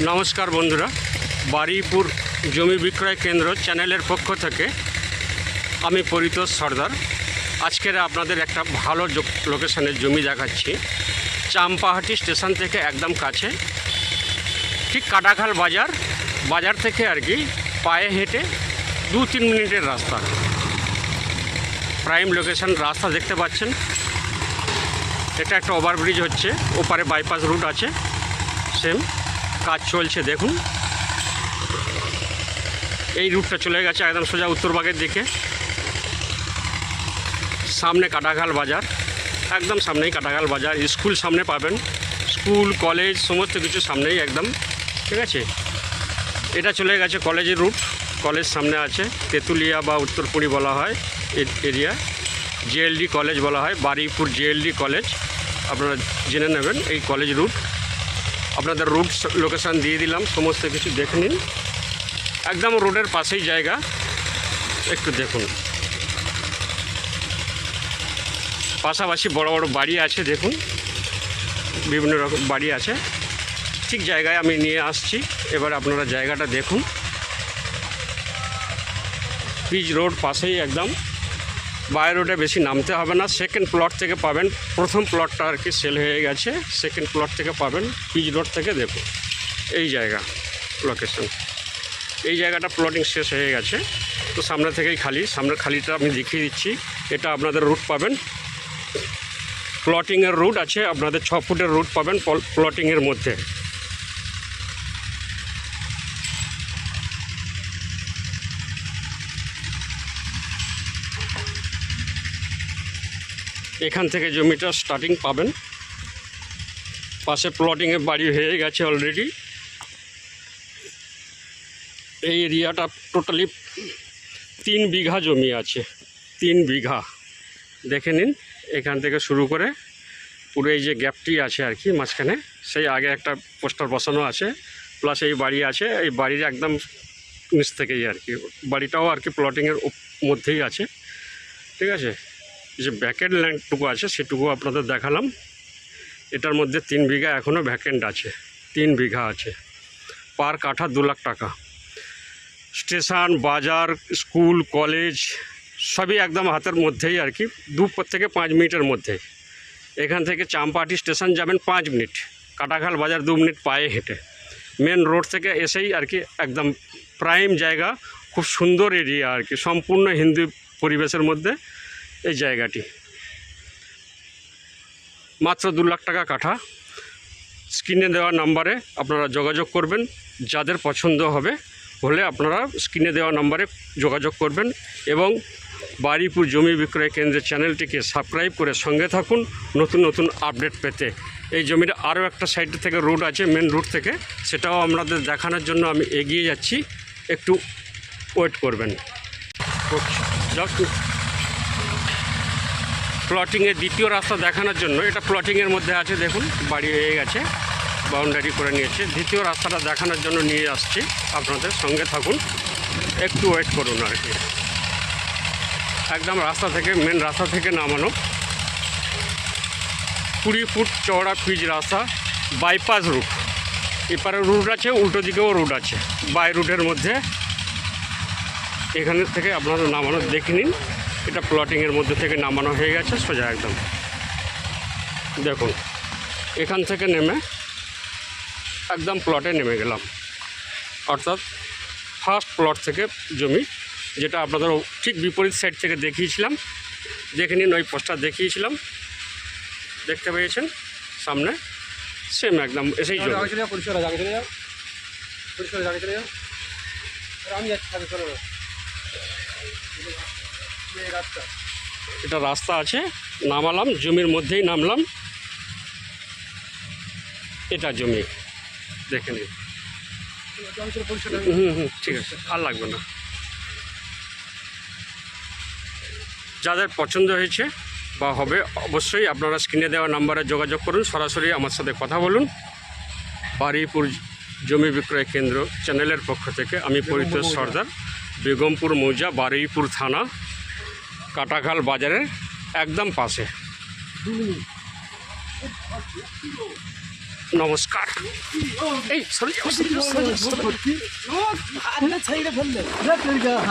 নমস্কার বন্ধুরা বারুইপুর জমি বিক্রয় কেন্দ্র চ্যানেলের পক্ষ থেকে আমি পরিতোষ সর্দার। আজকের আপনাদের একটা ভালো লোকেশনের জমি দেখাচ্ছি। চাম্পাহাটি স্টেশন থেকে একদম কাছে। ঠিক কাটাখাল বাজার বাজার থেকে আর কি পায়ে হেঁটে দু তিন মিনিটের রাস্তা। প্রাইম লোকেশন রাস্তা দেখতে পাচ্ছেন। এটা একটা ওভারব্রিজ হচ্ছে, ওপারে বাইপাস রুট আছে, সেম। কাজ চলছে, দেখুন। এই রুটটা চলে গেছে একদম সোজা উত্তরবাগের দিকে। সামনে কাটাঘাল বাজার, একদম সামনেই কাটাখাল বাজার। স্কুল সামনে পাবেন, স্কুল, কলেজ, সমস্ত কিছু সামনেই একদম, ঠিক আছে? এটা চলে গেছে কলেজের রুট, কলেজ সামনে আছে, তেঁতুলিয়া বা উত্তরপুরি বলা হয় এরিয়া। জেএলডি কলেজ বলা হয় বারুইপুর জেএলডি কলেজ, আপনারা জেনে নেবেন এই কলেজ রুট। আপনাদের রুট লোকেশান দিয়ে দিলাম, সমস্ত কিছু দেখে নিন। একদম রোডের পাশেই জায়গা, একটু দেখুন। পাশাপাশি বড় বড় বাড়ি আছে, দেখুন। বিভিন্ন রকম বাড়ি আছে। ঠিক জায়গায় আমি নিয়ে আসছি, এবার আপনারা জায়গাটা দেখুন। পিচ রোড পাশেই একদম। বাই রোডে বেশি নামতে হবে না। সেকেন্ড প্লট থেকে পাবেন। প্রথম প্লটটা আর কি সেল হয়ে গেছে। সেকেন্ড প্লট থেকে পাবেন পিচ রোড থেকে দেখুন। এই জায়গা লোকেশন এই জায়গাটা প্লটিং শেষ হয়ে গেছে। তো সামনে থেকেই খালি। সামনের খালিটা আমি দেখিয়ে দিচ্ছি। এটা আপনাদের রুট পাবেন। প্লটিংয়ের রুট আছে। আপনাদের ছ ফুটের রুট পাবেন প্লটিংয়ের মধ্যে। এখান থেকে জমিটা স্টার্টিং পাবেন। পাশে প্লটিংয়ে বাড়ি হয়ে গেছে অলরেডি এই এরিয়াটা টোটালি তিন বিঘা জমি আছে, তিন বিঘা। দেখে নিন, এখান থেকে শুরু করে পুরো এই যে গ্যাপটি আছে আর কি, মাঝখানে। সেই আগে একটা পোস্টার বসানো আছে প্লাস এই বাড়ি আছে, এই বাড়ির একদম নিচ থেকেই আর কি। বাড়িটাও আর কি প্লটিংয়ের মধ্যেই আছে। ঠিক আছে? যে ব্যাকেন্ড ল্যান্ডটুকু আছে সেটুকু আপনাদের দেখালাম। এটার মধ্যে তিন বিঘা এখনও ভ্যাকেন্ট আছে, তিন বিঘা আছে। পার কাঠা দু লাখ টাকা। স্টেশন, বাজার, স্কুল, কলেজ, সবই একদম হাতের মধ্যেই আর কি, দু থেকে পাঁচ মিনিটের মধ্যে এখান থেকে চাম্পাহাটি স্টেশন যাবেন পাঁচ মিনিট। কাটাখাল বাজার দু মিনিট পায়ে হেঁটে। মেন রোড থেকে এসেই আর কি একদম প্রাইম জায়গা, খুব সুন্দর এরিয়া আর কি, সম্পূর্ণ হিন্দু পরিবেশের মধ্যে। এই জায়গাটি। মাত্র দু লাখ টাকা কাঠা। স্ক্রিনে দেওয়া নাম্বারে আপনারা যোগাযোগ করবেন। যাদের পছন্দ হবে, হলে আপনারা স্ক্রিনে দেওয়া নাম্বারে যোগাযোগ করবেন এবং বারুইপুর জমি বিক্রয় কেন্দ্রের চ্যানেলটিকে সাবস্ক্রাইব করে সঙ্গে থাকুন নতুন নতুন আপডেট পেতে। এই জমির আরও একটা সাইড থেকে রুট আছে, মেন রুট থেকে। সেটাও আপনাদের দেখানোর জন্য আমি এগিয়ে যাচ্ছি। একটু ওয়েট করবেন। প্লটিংয়ের দ্বিতীয় রাস্তা দেখানোর জন্য, এটা প্লটিংয়ের মধ্যে আছে, দেখুন, বাড়ি হয়ে গেছে বাউন্ডারি করে নিয়েছে। দ্বিতীয় রাস্তাটা দেখানোর জন্য নিয়ে আসছি, আপনাদের সঙ্গে থাকুন, একটু ওয়েট করুন আর কি। একদম রাস্তা থেকে মেন রাস্তা থেকে নামানো। কুড়ি ফুট চওড়া পিচ রাস্তা বাইপাস রুট এপারে রুট আছে, উল্টো দিকেও রুট আছে। বাই রুটের মধ্যে এখানের থেকে আপনারা নামানো দেখে নিন। এটা প্লটিংয়ের মধ্যে থেকে নামানো হয়ে গেছে, সোজা একদম। দেখুন, এখান থেকে নেমে একদম প্লটে নেমে গেলাম। অর্থাৎ ফার্স্ট প্লট থেকে জমি, যেটা আপনাদের ঠিক বিপরীত সাইড থেকে দেখিয়েছিলাম দেখে নিন ওই পোস্টার দেখিয়েছিলাম, দেখতে পেয়েছেন? সামনে সেম একদম, এসেই জমি আমি যাচ্ছি এটা রাস্তা আছে, নামালাম, জমির মধ্যেই নামলাম। এটা জমি, দেখে নিন। হুম হুম, ঠিক আছে, আর লাগবে না। যাদের পছন্দ হয়েছে বা হবে, অবশ্যই আপনারা স্ক্রিনে দেওয়া নাম্বারে যোগাযোগ করুন, সরাসরি আমার সাথে কথা বলুন। বারুইপুর জমি বিক্রয় কেন্দ্র চ্যানেলের পক্ষ থেকে আমি পরিতোষ সর্দার, বেগমপুর মৌজা বারুইপুর থানা। কাটাখাল বাজারের একদম পাশে। নমস্কার। এই